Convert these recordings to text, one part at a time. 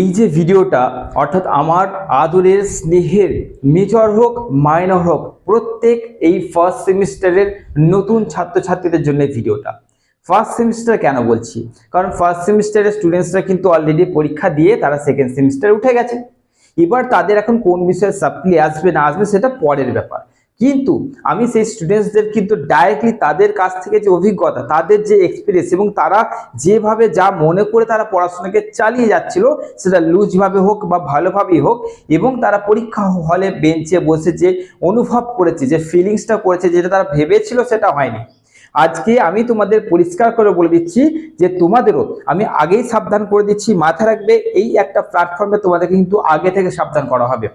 এই যে ভিডিওটা, অর্থাৎ আমার আদরের স্নেহের, মেজর হোক, মাইনর হোক, প্রত্যেক এই ফার্স্ট সেমিস্টারের নতুন ছাত্রছাত্রীদের জন্য ভিডিওটা। ফার্স্ট সেমিস্টার কেন বলছি? কারণ ফার্স্ট সেমিস্টারের স্টুডেন্টসরা কিন্তু অলরেডি পরীক্ষা দিয়ে তারা সেকেন্ড সেমিস্টারে উঠে গেছে। এবার তাদের এখন কোন বিষয়ে সাপ্লি আসবে না আসবে সেটা পরের ব্যাপার। কিন্তু আমি সেই স্টুডেন্টসদের কিন্তু ডাইরেক্টলি তাদের কাছ থেকে যে অভিজ্ঞতা, তাদের যে এক্সপিরিয়েন্স এবং তারা যেভাবে যা মনে করে তারা পড়াশোনাকে চালিয়ে যাচ্ছিল, সেটা লুজভাবে হোক বা ভালোভাবেই হোক এবং তারা পরীক্ষা হলে বেঞ্চে বসে যে অনুভব করেছে, যে ফিলিংসটা করেছে, যেটা তারা ভেবেছিল সেটা হয়নি। আজকে আমি তোমাদের পরিষ্কার করে বলে দিচ্ছি যে তোমাদেরও আমি আগেই সাবধান করে দিচ্ছি মাথা রাখবে, এই একটা প্ল্যাটফর্মে তোমাদেরকে কিন্তু আগে থেকে সাবধান করা হবে।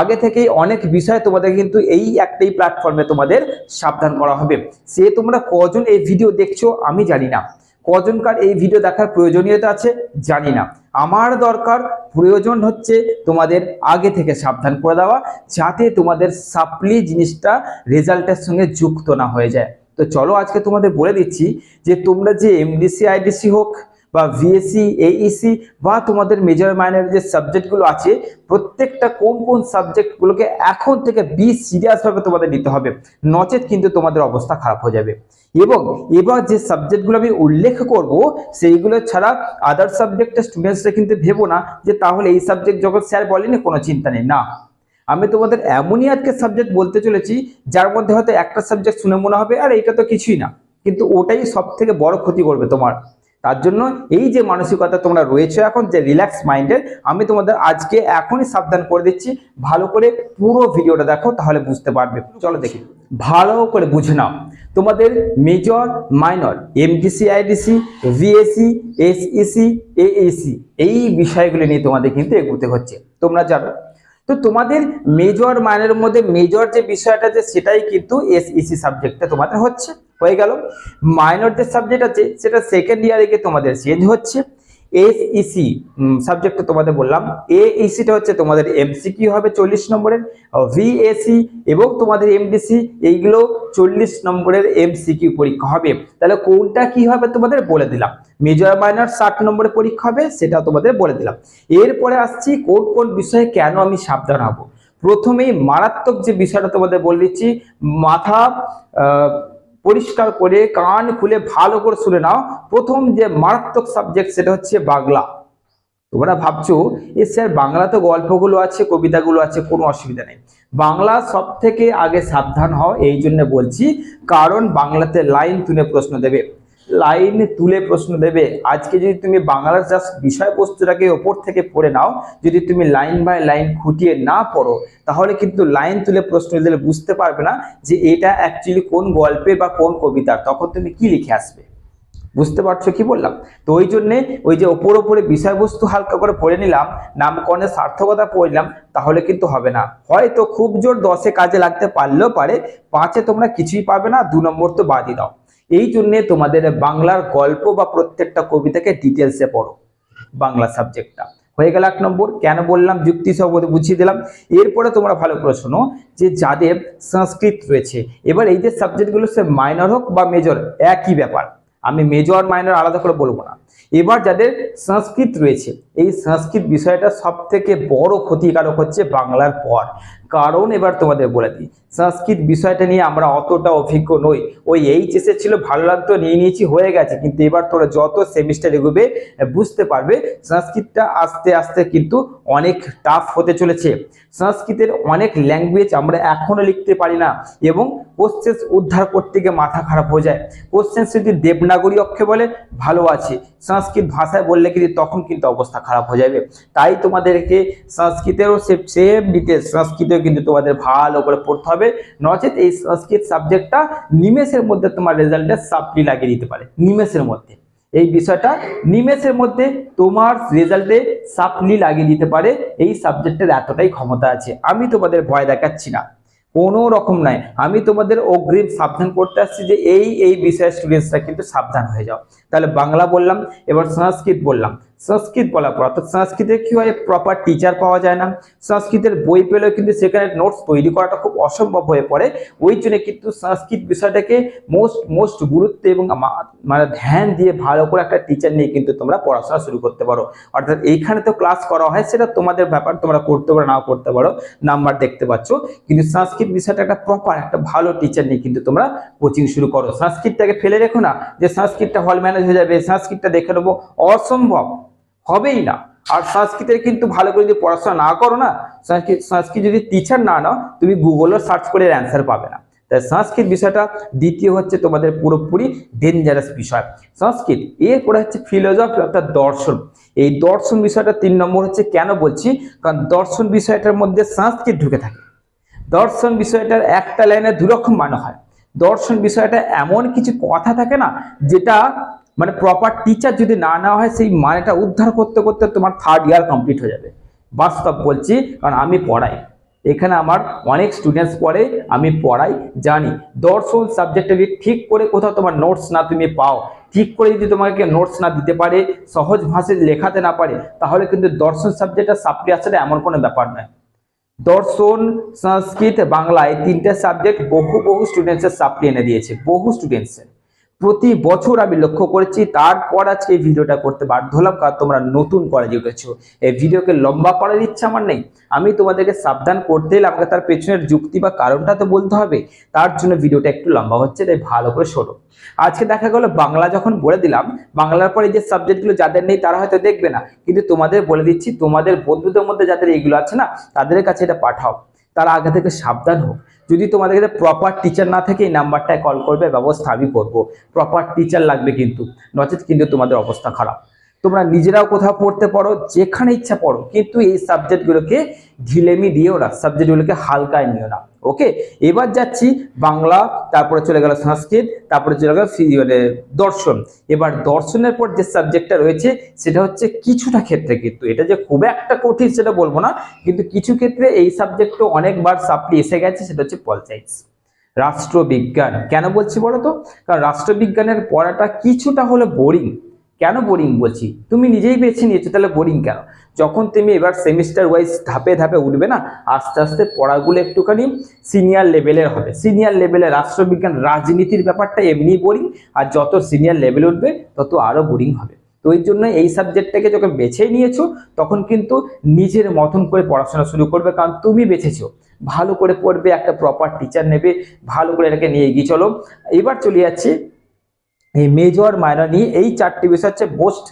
আগে থেকেই অনেক বিষয় তোমাদের কিন্তু এই একটাই প্ল্যাটফর্মে তোমাদের সাবধান করা হবে। সে তোমরা কজন এই ভিডিও দেখছ আমি জানি না। কজনকার এই ভিডিও দেখার প্রয়োজনীয়তা আছে জানি না। আমার দরকার প্রয়োজন হচ্ছে তোমাদের আগে থেকে সাবধান করে দেওয়া, যাতে তোমাদের সাপ্লি জিনিসটা রেজাল্টের সঙ্গে যুক্ত না হয়ে যায়। তো চলো আজকে তোমাদের বলে দিচ্ছি যে তোমরা যে এমডিসি আইডিসি হোক বা ভিএসসি এইইসি বা তোমাদের মেজর মাইনের যে সাবজেক্টগুলো আছে, প্রত্যেকটা কোন কোন সাবজেক্টগুলোকে এখন থেকে বি সিরিয়াসভাবে তোমাদের নিতে হবে, নচেত কিন্তু তোমাদের অবস্থা খারাপ হয়ে যাবে। এবং এবার যে সাবজেক্টগুলো আমি উল্লেখ করব, সেইগুলো ছাড়া আদার সাবজেক্টের স্টুডেন্টসরা কিন্তু ভেবো না যে তাহলে এই সাবজেক্ট যখন স্যার বলেনি, কোনো চিন্তা নেই। না, আমি তোমাদের এমনই আজকে সাবজেক্ট বলতে চলেছি, যার মধ্যে হয়তো একটা সাবজেক্ট শুনে মনে হবে, আর, এটা তো কিছুই না। কিন্তু ওটাই সব থেকে বড় ক্ষতি করবে তোমার। তার জন্য এই যে মানসিকতা তোমরা রয়েছে এখন, যে রিল্যাক্স মাইন্ডের আমি তোমাদের আজকে এখনই সাবধান করে দিচ্ছি। ভালো করে পুরো ভিডিওটা দেখো, তাহলে বুঝতে পারবে। চলো দেখি। ভালো করে বুঝে নাও। তোমাদের major minor MTC IDC VAC SEC AAC এই বিষয়গুলি নিয়ে তোমাদের কিন্তু এগুতে হচ্ছে। তোমরা জানো? তো তোমাদের মেজর মাইনের মধ্যে মেজর যে বিষয়টা আছে, সেটাই কিন্তু এসইসি সাবজেক্টটা তোমাদের হচ্ছে। হয়ে গেল। মাইনর যে সাবজেক্ট আছে, সেটা সেকেন্ড ইয়ারে গিয়ে তোমাদের চেঞ্জ হচ্ছে। এসইসি সাবজেক্টটা তোমাদের বললাম। এইসিটা হচ্ছে তোমাদের এমসিকিউ হবে চল্লিশ নম্বরের ভিএসি এবং তোমাদের এমডিসি এইগুলো চল্লিশ নম্বরের এমসিকিউ পরীক্ষা হবে। তাহলে কোনটা কি হবে তোমাদের বলে দিলাম। মেজর মাইনর ষাট নম্বরের পরীক্ষা হবে, সেটা তোমাদের বলে দিলাম। এরপরে আসছি কোন কোন বিষয়ে কেন আমি সাবধান হব। প্রথমেই মারাত্মক যে বিষয়টা তোমাদের বলে দিচ্ছি, মাথা পরিষ্কার করে কান খুলে ভালো করে শুনে নাও। প্রথম যে মারাত্মক সাবজেক্ট সেটা হচ্ছে বাংলা। তোমরা ভাবছ, এ স্যার বাংলা তো গল্পগুলো আছে, কবিতাগুলো আছে, কোনো অসুবিধা নেই। বাংলা সব থেকে আগে সাবধান হও, এই জন্য বলছি, কারণ বাংলাতে লাইন তুলে প্রশ্ন দেবে। লাইন তুলে প্রশ্ন দেবে। আজকে যদি তুমি বাংলার জাস্ট বিষয়বস্তুটাকে ওপর থেকে পড়ে নাও, যদি তুমি লাইন বাই লাইন খুঁটিয়ে না পড়ো, তাহলে কিন্তু লাইন তুলে প্রশ্ন দিলে বুঝতে পারবে না যে এটা অ্যাকচুয়ালি কোন গল্পে বা কোন কবিতার। তখন তুমি কি লিখে আসবে? বুঝতে পারছ কি বললাম? তো ওই জন্যে ওই যে ওপর ওপরে বিষয়বস্তু হালকা করে পড়ে নিলাম নামকরণের সার্থকতা পড়লাম, তাহলে কিন্তু হবে না। হয়তো খুব জোর দশে কাজে লাগতে পারলেও পারে, পাঁচে তোমরা কিছুই পাবে না, দু নম্বর তো বাদই দাও। এই জন্যে তোমাদের বাংলার গল্প বা প্রত্যেকটা কবিতাকে ডিটেলসে পড়ো, বাংলা সাবজেক্টটা হয়ে গেল এক নম্বর, কেন বললাম? যুক্তি সহ বুঝিয়ে দিলাম। এরপরে তোমরা ভালো প্রশ্ন যে যাদের সংস্কৃত রয়েছে, এবার এই যে সাবজেক্টগুলো সে মাইনর হোক বা মেজর একই ব্যাপার। আমি মেজর মাইনর আলাদা করে বলব না। এবার যাদের সংস্কৃত রয়েছে, এই সংস্কৃত বিষয়টা সব থেকে বড় ক্ষতিকারক হচ্ছে বাংলার পর। কারণ এবার তোমাদের বলে দিই, সংস্কৃত বিষয়টা নিয়ে আমরা অতটা অভিজ্ঞ নই। ওই এইচএসে ছিল, ভালো লাগতো, নিয়ে নিয়েছি, হয়ে গেছে। কিন্তু এবার তোরা যত সেমিস্টার এগোবে, বুঝতে পারবে, সংস্কৃতটা আস্তে আস্তে কিন্তু অনেক টাফ হতে চলেছে। সংস্কৃতের অনেক ল্যাঙ্গুয়েজ আমরা এখনও লিখতে পারি না এবং কোশ্চেন উদ্ধার করতে গিয়ে মাথা খারাপ হয়ে যায়। কোশ্চেন যদি দেবনাগরী অক্ষে বলে, ভালো আছে। সংস্কৃত ভাষায় বললে কিন্তু তখন কিন্তু অবস্থা খারাপ হয়ে যাবে। তাই তোমাদেরকে সংস্কৃতেরও সে সেম ডিটেলস সংস্কৃতেও কিন্তু তোমাদের ভালো করে পড়তে হবে। নচেত এই সংস্কৃত সাবজেক্টটা নিমেষের মধ্যে তোমার রেজাল্টে সাপ্লি লাগিয়ে দিতে পারে। নিমেষের মধ্যে। এই বিষয়টা নিমেষের মধ্যে তোমার রেজাল্টে সাপ্লি লাগিয়ে দিতে পারে। এই সাবজেক্টের এতটাই ক্ষমতা আছে। আমি তোমাদের ভয় দেখাচ্ছি না। কোনো রকম নাই। আমি তোমাদের অগ্রিম সাবধান করতে আসছি যে এই এই বিষয়ে স্টুডেন্টসরা কিন্তু সাবধান হয়ে যাও। তাহলে বাংলা বললাম, এবার সংস্কৃত বললাম। সংস্কৃত বলার পর, অর্থাৎ সংস্কৃতে কি হয়? প্রপার টিচার পাওয়া যায় না। সংস্কৃতের বই পেলেও কিন্তু সেখানে নোটস তৈরি করাটা খুব অসম্ভব হয়ে পড়ে। ওই জন্য কিন্তু সংস্কৃত বিষয়টাকে মোস্ট মোস্ট গুরুত্ব এবং মানে ধ্যান দিয়ে ভালো করে একটা টিচার নিয়ে কিন্তু তোমরা পড়াশোনা শুরু করতে পারো। অর্থাৎ এইখানে তো ক্লাস করা হয়, সেটা তোমাদের ব্যাপার, তোমরা করতে পারো, নাও করতে পারো নাম্বার দেখতে পাচ্ছ। কিন্তু সংস্কৃত বিষয়টা একটা প্রপার একটা ভালো টিচার নিয়ে কিন্তু তোমরা কোচিং শুরু করো। সংস্কৃতটাকে ফেলে রেখো না, যে সংস্কৃতটা হল ম্যানেজ হয়ে যাবে, সংস্কৃতটা দেখে নেব। অসম্ভব, হবেই না। আর সংস্কৃতের কিন্তু ভালো করে যদি পড়াশোনা না করো না, সংস্কৃত যদি টিচার না নাও, তুমি গুগলে সার্চ করে অ্যান্সার পাবে না। তাই সংস্কৃত বিষয়টা দ্বিতীয় হচ্ছে তোমাদের পুরোপুরি ডেঞ্জারাস বিষয়। সংস্কৃত, এরপরে হচ্ছে ফিলোসফি অর্থাৎ দর্শন। এই দর্শন বিষয়টা তিন নম্বর হচ্ছে কেন বলছি? কারণ দর্শন বিষয়টার মধ্যে সংস্কৃত ঢুকে থাকে। দর্শন বিষয়টার একটা লাইনে দুরকম মানে হয়। দর্শন বিষয়টা এমন কিছু কথা থাকে না, যেটা মানে প্রপার টিচার যদি না নেওয়া হয়, সেই মানেটা উদ্ধার করতে করতে তোমার থার্ড ইয়ার কমপ্লিট হয়ে যাবে। বাস্তব বলছি, কারণ আমি পড়াই। এখানে আমার অনেক স্টুডেন্টস পড়ে, আমি পড়াই, জানি। দর্শন সাবজেক্টে যদি ঠিক করে কোথাও তোমার নোটস না তুমি পাও, ঠিক করে যদি তোমাকে নোটস না দিতে পারে, সহজ ভাষায় লেখাতে না পারে, তাহলে কিন্তু দর্শন সাবজেক্টটা সাপ্লি আসাটা এমন কোনো ব্যাপার নয়। দর্শন, সংস্কৃত, বাংলা এই তিনটে সাবজেক্ট বহু বহু স্টুডেন্টসের সাপ্লি এনে দিয়েছে, বহু স্টুডেন্টসের প্রতি বছর আমি লক্ষ্য করেছি, তারপর আজকে এই ভিডিওটা করতে বাধ্য হলাম, কারণ তোমরা নতুন কলেজে উঠেছো। এই ভিডিওকে লম্বা করার ইচ্ছা আমার নেই। আমি তোমাদেরকে সাবধান করতে এলে তার পেছনের যুক্তি বা কারণটা তো বলতে হবে। তার জন্য ভিডিওটা একটু লম্বা হচ্ছে, তাই ভালো করে শোনো। আজকে দেখা গেল, বাংলা যখন বলে দিলাম, বাংলার পরে যে সাবজেক্টগুলো যাদের নেই, তারা হয়তো দেখবে না। কিন্তু তোমাদের বলে দিচ্ছি, তোমাদের বন্ধুদের মধ্যে যাদের এইগুলো আছে না, তাদের কাছে এটা পাঠাও। তারা আগে থেকে সাবধান হোক। যদি তোমাদের কাছে প্রপার টিচার না থাকে, এই নাম্বারটায় কল করবে, ব্যবস্থা আমি করব। প্রপার টিচার লাগবে কিন্তু। নচেত কিন্তু তোমাদের অবস্থা খারাপ। তোমরা নিজেরাও কোথাও পড়তে পারো, যেখানে ইচ্ছা পড়ো, কিন্তু এই সাবজেক্টগুলোকে ঢিলেমি দিও না, সাবজেক্টগুলোকে হালকায় নিও না ওকে এবার যাচ্ছি বাংলা, তারপরে চলে গেল সংস্কৃত, তারপরে চলে গেল মানে দর্শন। এবার দর্শনের পর যে সাবজেক্টটা রয়েছে, সেটা হচ্ছে কিছুটা ক্ষেত্রে কিন্তু। এটা যে খুব একটা কঠিন সেটা বলব না, কিন্তু কিছু ক্ষেত্রে এই সাবজেক্টও অনেকবার সাপ্লি এসে গেছে, সেটা হচ্ছে পল সায়েন্স রাষ্ট্রবিজ্ঞান। কেন বলছি বলো তো কারণ রাষ্ট্রবিজ্ঞানের পড়াটা কিছুটা হলে বোরিং কেন বোরিং বলছি? তুমি নিজেই বেছে নিয়েছো, তাহলে বোরিং কেন? যখন তুমি এবার সেমিস্টার ওয়াইজ ধাপে ধাপে উঠবে না, আস্তে আস্তে পড়াগুলো একটুখানি সিনিয়র লেভেলের হবে। সিনিয়র লেভেলে রাষ্ট্রবিজ্ঞান, রাজনীতির ব্যাপারটা এমনি বোরিং আর যত সিনিয়র লেভেল উঠবে, তত আরও বোরিং হবে। তো এই জন্য এই সাবজেক্টটাকে যখন বেছেই নিয়েছো, তখন কিন্তু নিজের মতন করে পড়াশোনা শুরু করবে, কারণ তুমি বেছেছো। ভালো করে পড়বে, একটা প্রপার টিচার নেবে, ভালো করে এটাকে নিয়ে এগিয়ে চলো। এবার চলে যাচ্ছি এই মেজর মাইনর নিয়ে এই চারটি বিষয় হচ্ছে মোস্ট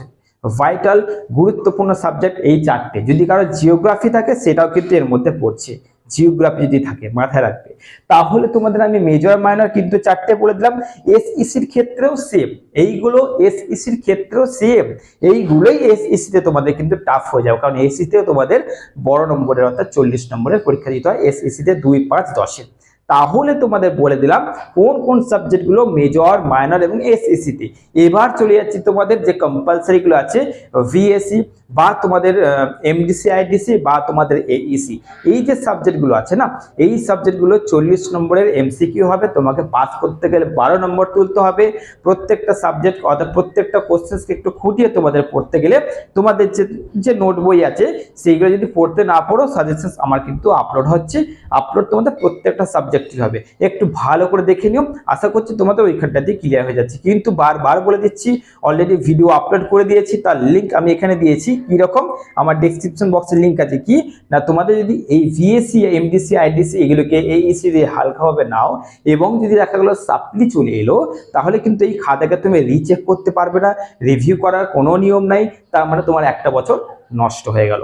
ভাইটাল গুরুত্বপূর্ণ সাবজেক্ট এই চারটে। যদি কারও জিওগ্রাফি থাকে, সেটাও কিন্তু এর মধ্যে পড়ছে। জিওগ্রাফি যদি থাকে, মাথায় রাখবে। তাহলে তোমাদের আমি মেজর মাইনর কিন্তু চারটে বলে দিলাম। এসইসির ক্ষেত্রেও সেম এইগুলো এসইসির ক্ষেত্রেও সেম এইগুলোই এসইসিতে তোমাদের কিন্তু টাফ হয়ে যাবে। কারণ এসইসিতেও তোমাদের বড় নম্বরের অর্থাৎ চল্লিশ নম্বরের পরীক্ষা দিতে হয়। এসইসিতে দুই পাঁচ দশের তাহলে তোমাদের বলে দিলাম কোন কোন সাবজেক্টগুলো মেজর মাইনর এবং এসএসসিতে এবার চলে যাচ্ছি তোমাদের যে কম্পালসারিগুলো আছে ভিএসসি বা তোমাদের এমডিসি আইডিসি বা তোমাদের এইসি এই যে সাবজেক্টগুলো আছে না, এই সাবজেক্টগুলো চল্লিশ নম্বরের এমসিকিউ হবে, তোমাকে পাস করতে গেলে বারো নম্বর তুলতে হবে। প্রত্যেকটা সাবজেক্ট অর্থাৎ প্রত্যেকটা কোশ্চেন্সকে একটু খুঁটিয়ে তোমাদের পড়তে গেলে তোমাদের যে যে নোট বই আছে, সেইগুলো যদি পড়তে না পড়ো সাজেশন আমার কিন্তু আপলোড হচ্ছে। আপলোড তোমাদের প্রত্যেকটা সাবজেক্টই হবে। একটু ভালো করে দেখে নিও। আশা করছি তোমাদের ওইখানটাতে ক্লিয়ার হয়ে যাচ্ছে। কিন্তু বারবার বলে দিচ্ছি অলরেডি ভিডিও আপলোড করে দিয়েছি, তার লিঙ্ক আমি এখানে দিয়েছি। কীরকম? আমার ডেসক্রিপশন বক্সের লিঙ্ক আছে কি? না, তোমাদের যদি এই ভিএসসি এমডিসি আইডিসি এগুলোকে এইসি দিয়ে হালকাভাবে নাও, এবং যদি দেখা গেলো সাপ্লি চলে এলো, তাহলে কিন্তু এই খাতাকে তুমি রিচেক করতে পারবে না। রিভিউ করার কোনো নিয়ম নাই। তার মানে তোমার একটা বছর নষ্ট হয়ে গেল।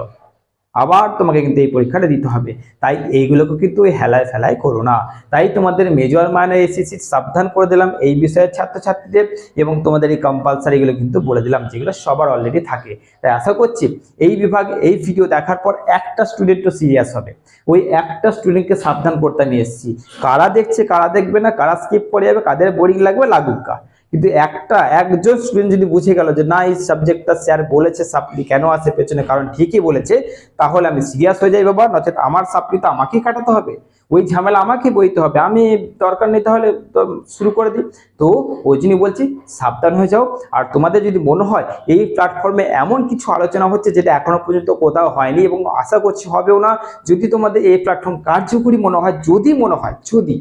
আবার তোমাকে কিন্তু এই পরীক্ষাটা দিতে হবে। তাই এইগুলোকে কিন্তু হেলায় ফেলায় করো না। তাই তোমাদের মেজর মাইনার এসিসি সাবধান করে দিলাম এই বিষয়ের ছাত্রছাত্রীদের এবং তোমাদের এই কম্পালসারিগুলো কিন্তু বলে দিলাম, যেগুলো সবার অলরেডি থাকে। তাই আশা করছি এই বিভাগে, এই ভিডিও দেখার পর একটা স্টুডেন্টও সিরিয়াস হবে। ওই একটা স্টুডেন্টকে সাবধান করতে নিয়ে এসেছি। কারা দেখছে, কারা দেখবে না, কারা স্কিপ করে যাবে, কাদের বোরিং লাগবে, লাগুক গা। কিন্তু একটা, একজন স্টুডেন্ট যদি বুঝে গেল যে না, এই সাবজেক্টটা স্যার বলেছে সাপ্লি কেন আসে পেছনে কারণ ঠিকই বলেছে, তাহলে আমি সিরিয়াস হয়ে যাই বাবা, নচেত আমার সাপ্লি তো আমাকেই কাটাতে হবে। ওই ঝামেলা আমাকে বইতে হবে, আমি দরকার নেই তাহলে তো শুরু করে দিই। তো ওই জন্যই বলছি, সাবধান হয়ে যাও। আর তোমাদের যদি মনে হয় এই প্ল্যাটফর্মে এমন কিছু আলোচনা হচ্ছে যেটা এখনও পর্যন্ত কোথাও হয়নি এবং আশা করছি হবেও না, যদি তোমাদের এই প্ল্যাটফর্ম কার্যকরী মনে হয়, যদি মনে হয় যদি,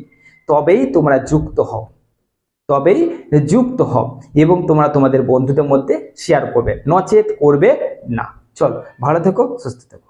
তবেই তোমরা যুক্ত হও। তবেই যুক্ত হও এবং তোমরা তোমাদের বন্ধুদের মধ্যে শেয়ার করবে। নচেত করবে না। চলো, ভালো থেকো, সুস্থ থেকো।